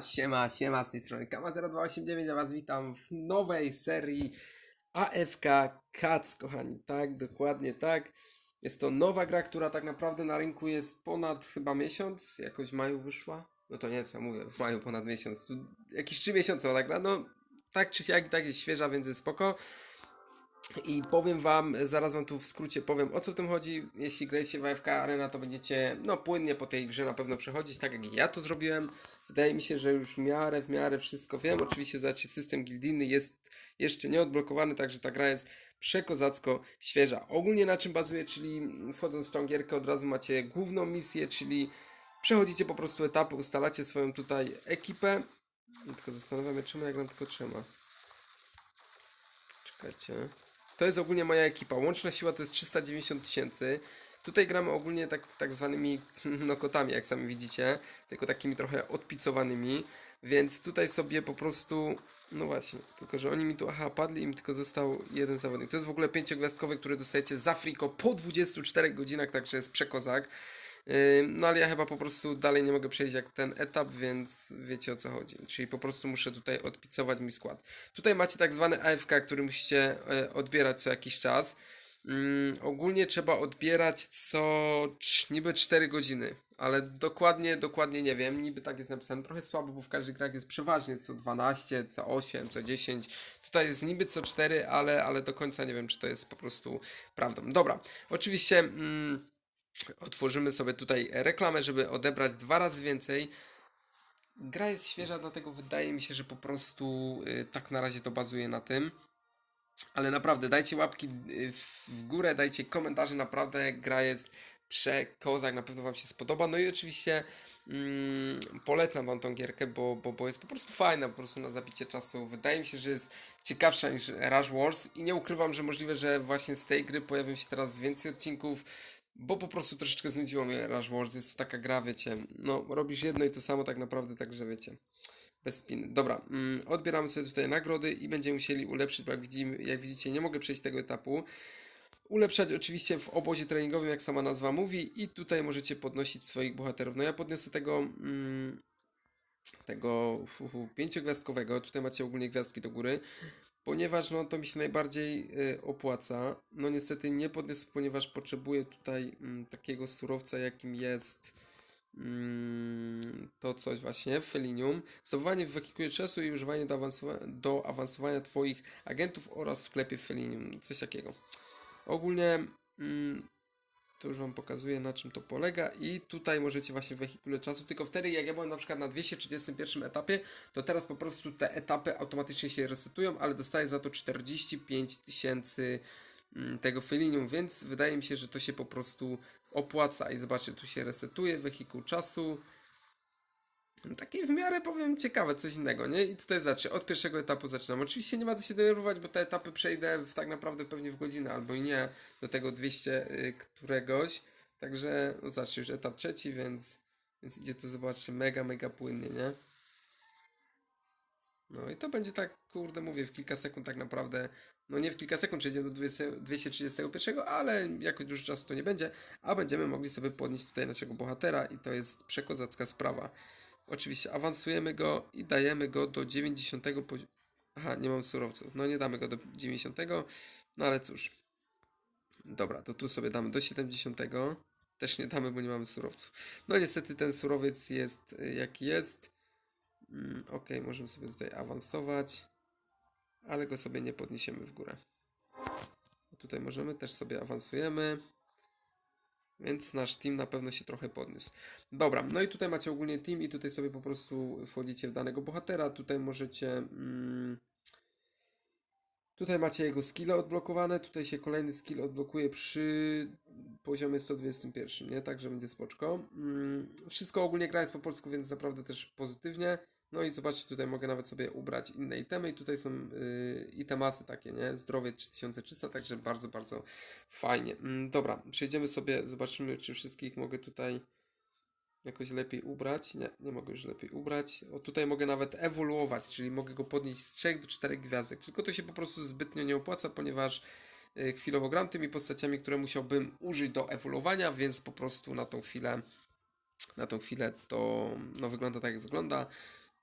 Siema, siema, z tej strony Kama0289, a was witam w nowej serii AFK Cats, kochani, tak, dokładnie tak. Jest to nowa gra, która tak naprawdę na rynku jest ponad chyba miesiąc, jakoś w maju wyszła. No to nie, co ja mówię, w maju ponad miesiąc, tu jakieś 3 miesiące ona gra, no tak czy siak, tak jest świeża, więc jest spoko. I powiem wam, zaraz wam tu w skrócie powiem o co w tym chodzi. Jeśli graliście w AFK Arena, to będziecie no płynnie po tej grze na pewno przechodzić, tak jak ja to zrobiłem. Wydaje mi się, że już w miarę, w miarę wszystko wiem. Oczywiście zobaczcie, system gildijny jest jeszcze nie odblokowany, także ta gra jest przekozacko świeża. Ogólnie na czym bazuje, czyli wchodząc w tą gierkę od razu macie główną misję, czyli przechodzicie po prostu etapy, ustalacie swoją tutaj ekipę. Tylko zastanawiam się, czemu ja gram tylko trzema. Czekajcie. To jest ogólnie moja ekipa. Łączna siła to jest 390 tysięcy. Tutaj gramy ogólnie tak, tak zwanymi no, kotami, jak sami widzicie, tylko takimi trochę odpicowanymi, więc tutaj sobie po prostu, no właśnie, tylko że oni mi tu, aha, padli, im tylko został jeden zawodnik. To jest w ogóle pięciogwiazdkowy, który dostajecie z Afriko po 24 godzinach, także jest przekozak. No ale ja chyba po prostu dalej nie mogę przejść jak ten etap, więc wiecie o co chodzi. Czyli po prostu muszę tutaj odpicować mi skład. Tutaj macie tak zwany AFK, który musicie e, odbierać co jakiś czas. Ogólnie trzeba odbierać co niby 4 godziny, ale dokładnie, dokładnie nie wiem. Niby tak jest napisane trochę słabo, bo w każdej grach jest przeważnie co 12, co 8, co 10. Tutaj jest niby co 4, ale, ale do końca nie wiem, czy to jest po prostu prawdą. Dobra, oczywiście. Mm, Otworzymy sobie tutaj reklamę, żeby odebrać dwa razy więcej. Gra jest świeża, dlatego wydaje mi się, że po prostu y, tak na razie to bazuje na tym. Ale naprawdę, dajcie łapki y, w górę, dajcie komentarze, naprawdę gra jest przekozak, na pewno Wam się spodoba. No i oczywiście mm, polecam Wam tą gierkę, bo, bo, bo jest po prostu fajna, po prostu na zabicie czasu. Wydaje mi się, że jest ciekawsza niż Rush Wars i nie ukrywam, że możliwe, że właśnie z tej gry pojawią się teraz więcej odcinków, bo po prostu troszeczkę znudziło mnie Rush Wars, jest to taka gra, wiecie, no robisz jedno i to samo tak naprawdę, także wiecie. Bez spiny. Dobra, mm, odbieramy sobie tutaj nagrody i będziemy musieli ulepszyć, bo jak, widzimy, jak widzicie, nie mogę przejść tego etapu. Ulepszać oczywiście w obozie treningowym, jak sama nazwa mówi, i tutaj możecie podnosić swoich bohaterów. No ja podniosę tego, mm, tego fu, pięciogwiazdkowego, tutaj macie ogólnie gwiazdki do góry, ponieważ no to mi się najbardziej y, opłaca. No niestety nie podniosę, ponieważ potrzebuję tutaj mm, takiego surowca, jakim jest mm, to coś właśnie, Felinium. Zdobywanie w wehikule czasu i używanie do, awansowa- do awansowania Twoich agentów oraz w sklepie Felinium, coś takiego. Ogólnie mm, to już Wam pokazuję na czym to polega. I tutaj możecie właśnie w wehikule czasu, tylko wtedy jak ja byłem na przykład na 231 etapie, to teraz po prostu te etapy automatycznie się resetują, ale dostaję za to 45 tysięcy mm, tego Felinium, więc wydaje mi się, że to się po prostu opłaca. I zobaczcie, tu się resetuje wehikuł czasu. Takie w miarę powiem ciekawe, coś innego, nie? I tutaj zacznę. Od pierwszego etapu zaczynam. Oczywiście nie ma co się denerwować, bo te etapy przejdę w, tak naprawdę pewnie w godzinę albo i nie do tego 200 y, któregoś. Także no, już etap trzeci, więc, więc idzie to zobaczcie mega, mega płynnie, nie? No i to będzie tak, kurde, mówię, w kilka sekund tak naprawdę, no nie w kilka sekund przejdziemy do 20 231, ale jakoś dużo czasu to nie będzie, a będziemy mogli sobie podnieść tutaj naszego bohatera i to jest przekozacka sprawa. Oczywiście awansujemy go i dajemy go do 90 poziomu. Aha, nie mam surowców. No nie damy go do 90, no ale cóż. Dobra, to tu sobie damy do 70. Też nie damy, bo nie mamy surowców. No niestety ten surowiec jest y, jaki jest. Mm, ok, możemy sobie tutaj awansować, ale go sobie nie podniesiemy w górę. Tutaj możemy, też sobie awansujemy. Więc nasz team na pewno się trochę podniósł. Dobra, no i tutaj macie ogólnie team i tutaj sobie po prostu wchodzicie w danego bohatera. Tutaj możecie... Mm, tutaj macie jego skille odblokowane. Tutaj się kolejny skill odblokuje przy poziomie 121, nie? Także będzie spoczko. Mm, wszystko ogólnie gra jest po polsku, więc naprawdę też pozytywnie. No i zobaczcie, tutaj mogę nawet sobie ubrać inne itemy i tutaj są yy, itemasy takie, nie? Zdrowie 3300, także bardzo, bardzo fajnie. Mm, dobra, przejdziemy sobie, zobaczymy, czy wszystkich mogę tutaj jakoś lepiej ubrać. Nie, nie mogę już lepiej ubrać. O, tutaj mogę nawet ewoluować, czyli mogę go podnieść z 3 do 4 gwiazdek. Tylko to się po prostu zbytnio nie opłaca, ponieważ yy, chwilowo gram tymi postaciami, które musiałbym użyć do ewoluowania, więc po prostu na tą chwilę na tą chwilę to no, wygląda tak jak wygląda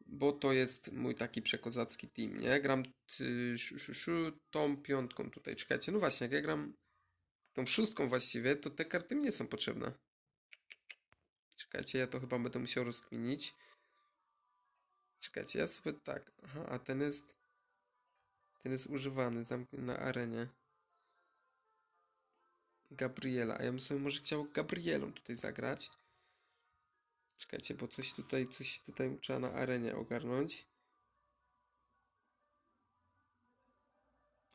bo to jest mój taki przekozacki team, nie? Gram tą piątką tutaj, czekajcie, no właśnie, jak ja gram tą szóstką właściwie, to te karty mi nie są potrzebne. Czekajcie, ja to chyba będę musiał rozkminić. Czekajcie, ja sobie tak, aha, a ten jest, ten jest używany na arenie. Gabriela, a ja bym sobie może chciał Gabrielą tutaj zagrać. Czekajcie, bo coś tutaj, coś tutaj trzeba na arenie ogarnąć.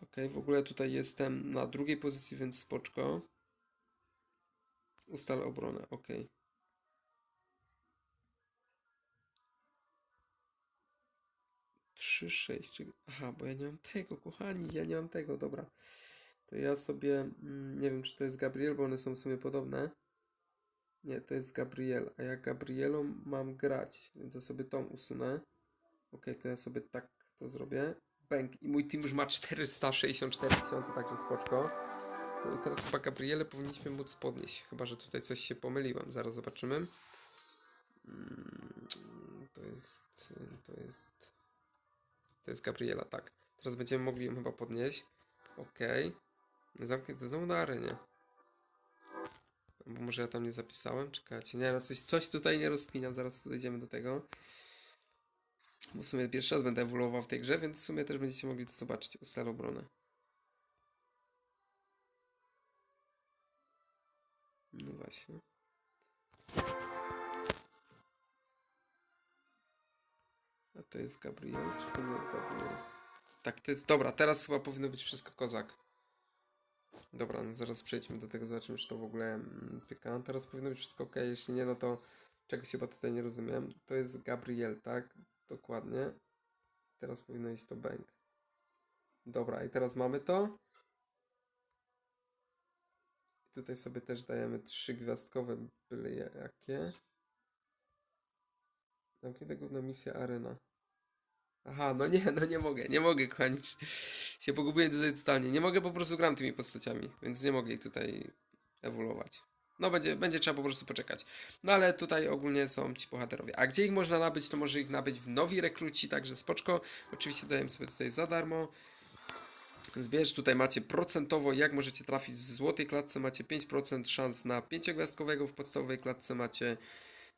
Ok, w ogóle tutaj jestem na drugiej pozycji, więc spoczko. Ustal obronę, ok. Trzy, sześć, czyli... Aha, bo ja nie mam tego, kochani, ja nie mam tego, dobra. To ja sobie, mm, nie wiem czy to jest Gabriel, bo one są w sumie podobne. Nie, to jest Gabriel, a ja Gabrielą mam grać, więc ja sobie tą usunę. Ok, to ja sobie tak to zrobię. Bęk. I mój team już ma 464 tysiące, także spoczko. No i teraz chyba Gabriele powinniśmy móc podnieść, chyba że tutaj coś się pomyliłem. Zaraz zobaczymy. Mm, To jest, to jest, to jest Gabriela, tak. Teraz będziemy mogli ją chyba podnieść. Ok. Zamknięty znowu na arenie. Może ja tam nie zapisałem, czekajcie. Nie, no coś, coś tutaj nie rozkminiam, zaraz dojdziemy do tego. Bo w sumie pierwszy raz będę ewoluował w tej grze, więc w sumie też będziecie mogli to zobaczyć. Ustal obronę. No właśnie. A to jest Gabriel, czy to nie? Tak, to jest, dobra, teraz chyba powinno być wszystko kozak. Dobra, no zaraz przejdźmy do tego, zobaczymy, czy to w ogóle mm, pyka. Teraz powinno być wszystko ok, jeśli nie, no to czegoś chyba tutaj nie rozumiem. To jest Gabriel, tak? Dokładnie. Teraz powinno iść to bank. Dobra, i teraz mamy to. I tutaj sobie też dajemy trzy gwiazdkowe byle jakie. Zamknięta główna misja arena. Aha, no nie, no nie mogę, nie mogę, kochani. Się pogubiłem tutaj totalnie. Nie mogę, po prostu gram tymi postaciami, więc nie mogę ich tutaj ewoluować. No będzie, będzie trzeba po prostu poczekać. No ale tutaj ogólnie są ci bohaterowie. A gdzie ich można nabyć, to może ich nabyć w nowi rekruci, także spoczko. Oczywiście daję sobie tutaj za darmo. Zbierz, tutaj macie procentowo, jak możecie trafić w złotej klatce, macie 5% szans na 5-gwiazdkowego, w podstawowej klatce macie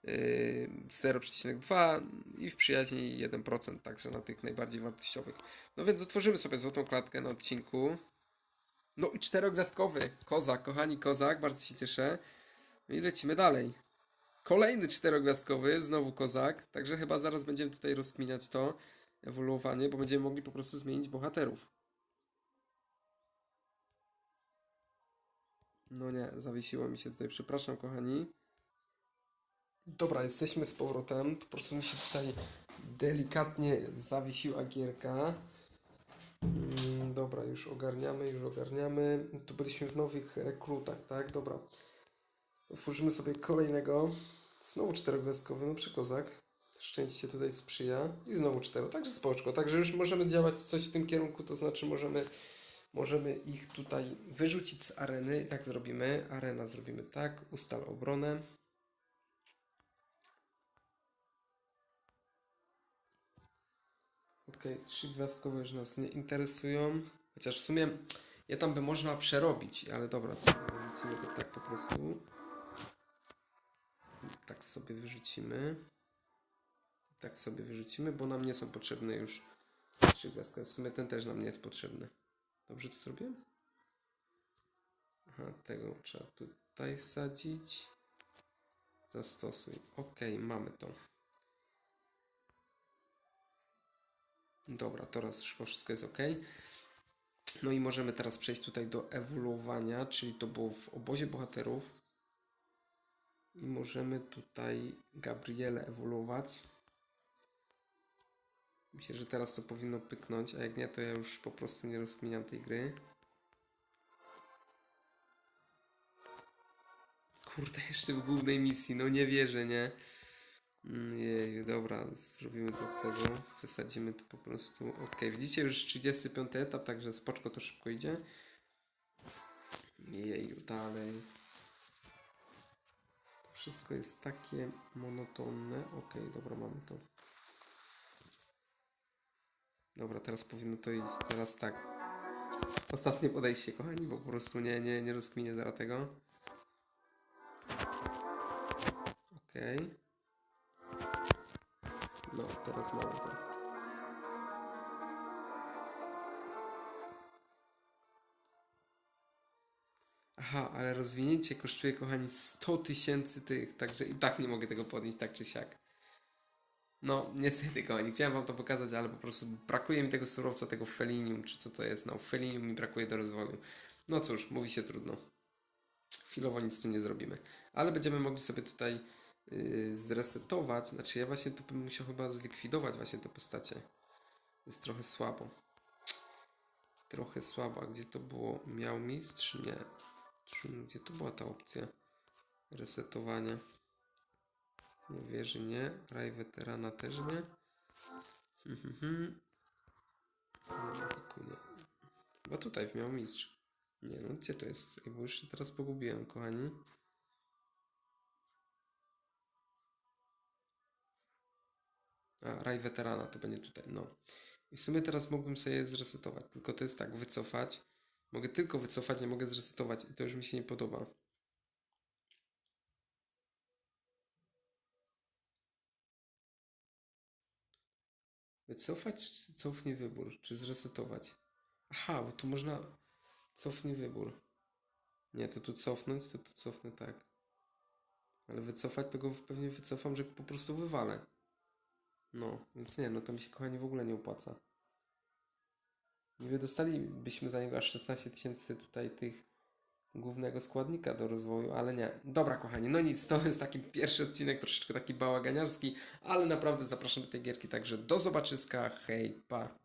0,2 i w przyjaźni 1%, także na tych najbardziej wartościowych. No więc otworzymy sobie złotą klatkę na odcinku. No i czterogwiazdkowy kozak, kochani kozak, bardzo się cieszę. No i lecimy dalej. Kolejny czterogwiazdkowy, znowu kozak, także chyba zaraz będziemy tutaj rozkminiać to ewoluowanie, bo będziemy mogli po prostu zmienić bohaterów. No nie, zawiesiło mi się tutaj, przepraszam kochani. Dobra, jesteśmy z powrotem. Po prostu mi się tutaj delikatnie zawiesiła gierka. Mm, dobra, już ogarniamy, już ogarniamy. Tu byliśmy w nowych rekrutach, tak? Dobra. Otworzymy sobie kolejnego. Znowu czterogwiazdkowy, no przekozak. Szczęście tutaj sprzyja. I znowu cztero, także spoczko. Także już możemy działać coś w tym kierunku, to znaczy możemy, możemy ich tutaj wyrzucić z areny. Tak zrobimy. Arena zrobimy tak. Ustal obronę. Okej, trzy gwiazdkowe już nas nie interesują. Chociaż w sumie je tam by można przerobić, ale dobra, co, go tak po prostu. Tak sobie wyrzucimy. Tak sobie wyrzucimy, bo nam nie są potrzebne już trzy gwiazdkowe. W sumie ten też nam nie jest potrzebny. Dobrze to zrobiłem? Aha, tego trzeba tutaj wsadzić. Zastosuj. Okej, mamy to. Dobra, teraz już wszystko jest ok. No i możemy teraz przejść tutaj do ewoluowania, czyli to było w obozie bohaterów. I możemy tutaj Gabrielę ewoluować. Myślę, że teraz to powinno pyknąć, a jak nie, to ja już po prostu nie rozkminiam tej gry. Kurde, jeszcze w głównej misji, no nie wierzę, nie? Mm, Jej, dobra, zrobimy to z tego. Wysadzimy to po prostu. Ok, widzicie już 35 etap, także spoczko to szybko idzie. Jej, dalej. To wszystko jest takie monotonne. Ok, dobra, mamy to. Dobra, teraz powinno to iść. Teraz tak. Ostatnie podejście, kochani, bo po prostu nie, nie, nie rozkminię zaraz tego. Okej. No, Aha, ale rozwinięcie kosztuje, kochani, 100 tysięcy tych, także i tak nie mogę tego podnieść, tak czy siak. No, niestety, kochani, chciałem wam to pokazać, ale po prostu brakuje mi tego surowca, tego felinium, czy co to jest, no, felinium mi brakuje do rozwoju. No cóż, mówi się trudno. Chwilowo nic z tym nie zrobimy. Ale będziemy mogli sobie tutaj yy, zresetować, znaczy ja właśnie to bym musiał chyba zlikwidować właśnie te postacie. Jest trochę słabo. Trochę słabo. A gdzie to było? Miał mistrz? Nie. Gdzie to była ta opcja resetowania? Nie wierzy, nie. Raj weterana też nie. Nie. Chyba tutaj w miał mistrz. Nie no, gdzie to jest? Bo już się teraz pogubiłem, kochani. A, raj weterana to będzie tutaj, no. I w sumie teraz mógłbym sobie zresetować, tylko to jest tak, wycofać. Mogę tylko wycofać, nie mogę zresetować i to już mi się nie podoba. Wycofać, czy cofnij wybór, czy zresetować? Aha, bo tu można cofnij wybór. Nie, to tu cofnąć, to tu cofnę tak. Ale wycofać to go pewnie wycofam, że po prostu wywalę. No, więc nie, no to mi się kochani w ogóle nie opłaca. Niby dostalibyśmy za niego aż 16 tysięcy tutaj tych głównego składnika do rozwoju, ale nie. Dobra, kochani, no nic, to jest taki pierwszy odcinek, troszeczkę taki bałaganiarski, ale naprawdę zapraszam do tej gierki, także do zobaczyska, hej, pa.